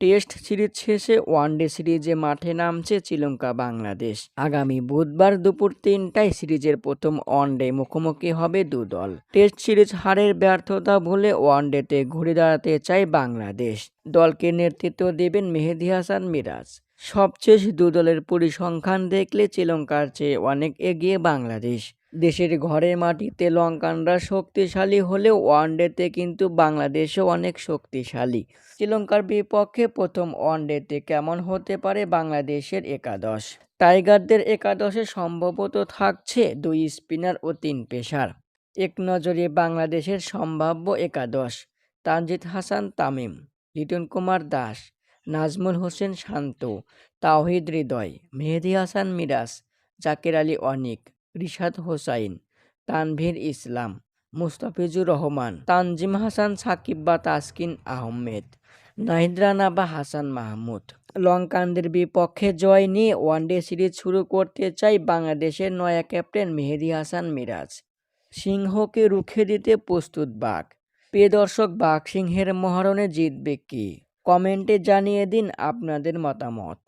Test series শেষে one day সিরিজে মাঠে নামছে শ্রীলঙ্কা, বাংলাদেশ। আগামী বুধবার দুপুর তিনটায় সিরিজের প্রথম ওয়ানডে মুখোমুখি হবে দু দল। টেস্ট সিরিজ হারের ব্যর্থতা ভুলে ওয়ানডেতে ঘুরে দাঁড়াতে চায় বাংলাদেশ। দলকে নেতৃত্ব দেবেন মেহেদি হাসান মিরাজ। সবশেষ দু দলের পরিসংখ্যান দেখলে শ্রীলঙ্কার চেয়ে অনেক এগিয়ে বাংলাদেশ। দেশের ঘরের মাটিতে লঙ্কানরা শক্তিশালী হলেও ওয়ানডেতে কিন্তু বাংলাদেশও অনেক শক্তিশালী। শ্রীলঙ্কার বিপক্ষে প্রথম ওয়ানডেতে কেমন হতে পারে বাংলাদেশের একাদশ? টাইগারদের একাদশে সম্ভবত থাকছে দুই স্পিনার ও তিন পেশার এক নজরে বাংলাদেশের সম্ভাব্য একাদশ, তানজিদ হাসান তামিম লিটন কুমার দাস, নাজমুল হোসেন শান্ত, তাওহিদ হৃদয়, মেহেদি হাসান মিরাজ, জাকের আলী অনিক। রিশাদ হোসাইন, তানভীর ইসলাম, মুস্তাফিজুর রহমান, তানজিম হাসান, সাকিব বা তাসকিন আহমেদ নাহিদ রানা বা হাসান মাহমুদ। লঙ্কানদের বিপক্ষে জয় নিয়ে ওয়ানডে সিরিজ শুরু করতে চাই বাংলাদেশের নয়া ক্যাপ্টেন মেহেদি হাসান মিরাজ। সিংহকে রুখে দিতে প্রস্তুত বাঘ। প্রিয় দর্শক, বাঘ সিংহের মহারণে জিতবে কি? কমেন্টে জানিয়ে দিন আপনাদের মতামত।